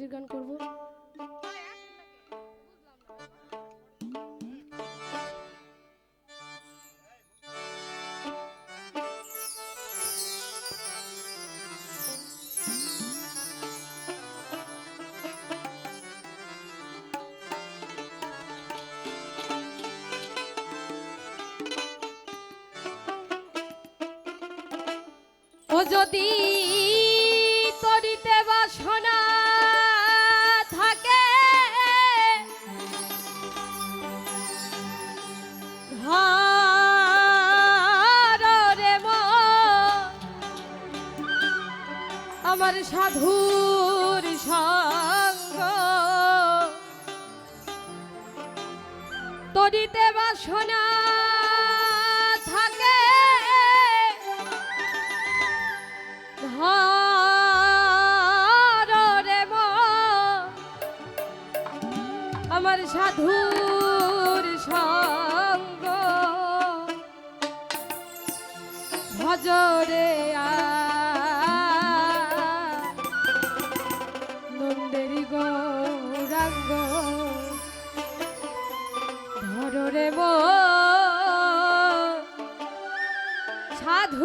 নিজের গান করব? যদি সাধুর সঙ্গ। তরিতে বাসনা থাকে রে আমার সাধুর সঙ্গ। ভজরে নন্দেরি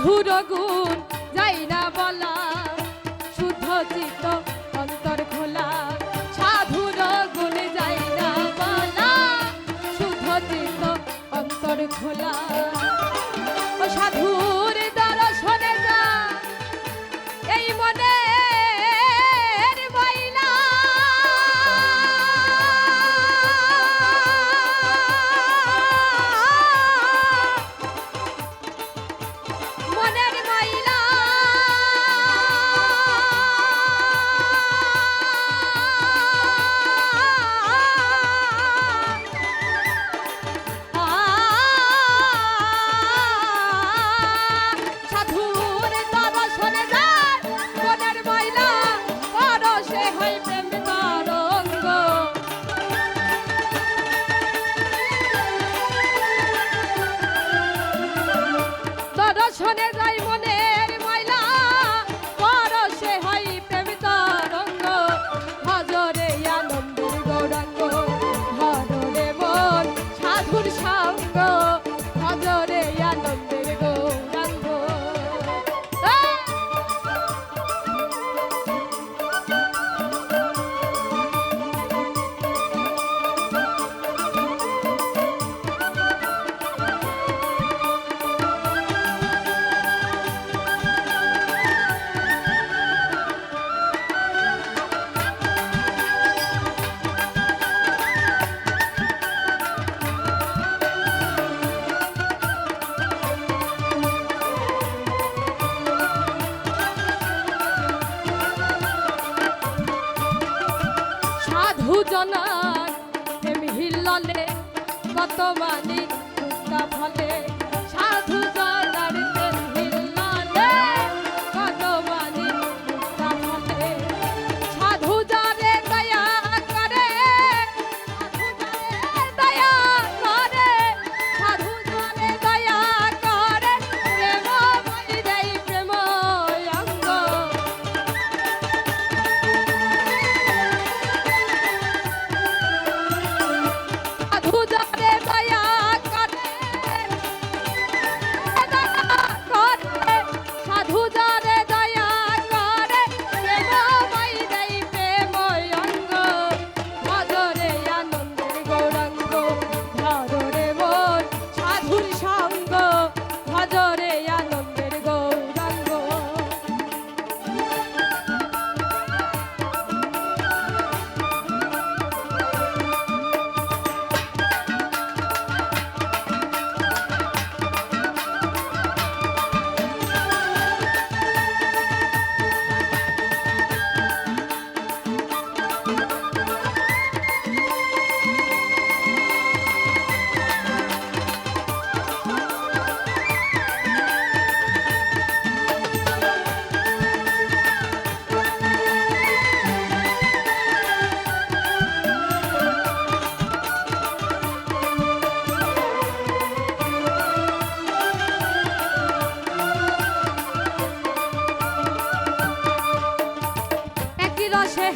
সাধুর গুণ যাই না বলা শুদ্ধ চিত্ত অন্তর খোলা। সাধুর গুণ যাই খোলা। জনার হিলনে কত মানি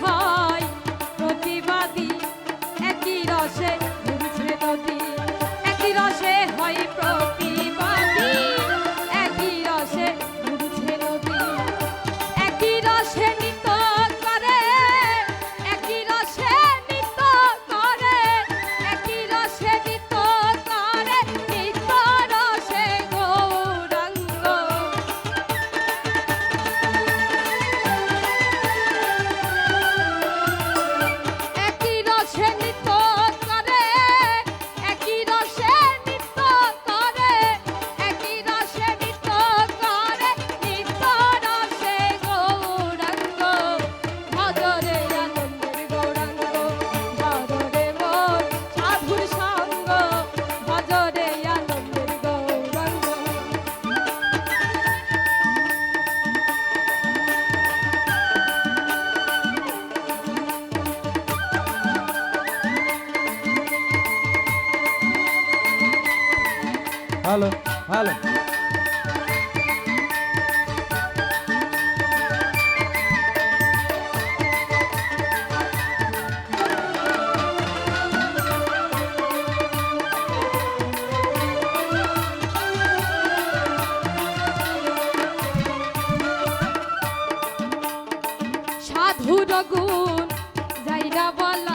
হয়। হ্যালো হ্যালো সাধুর গুণ যাইরা বলা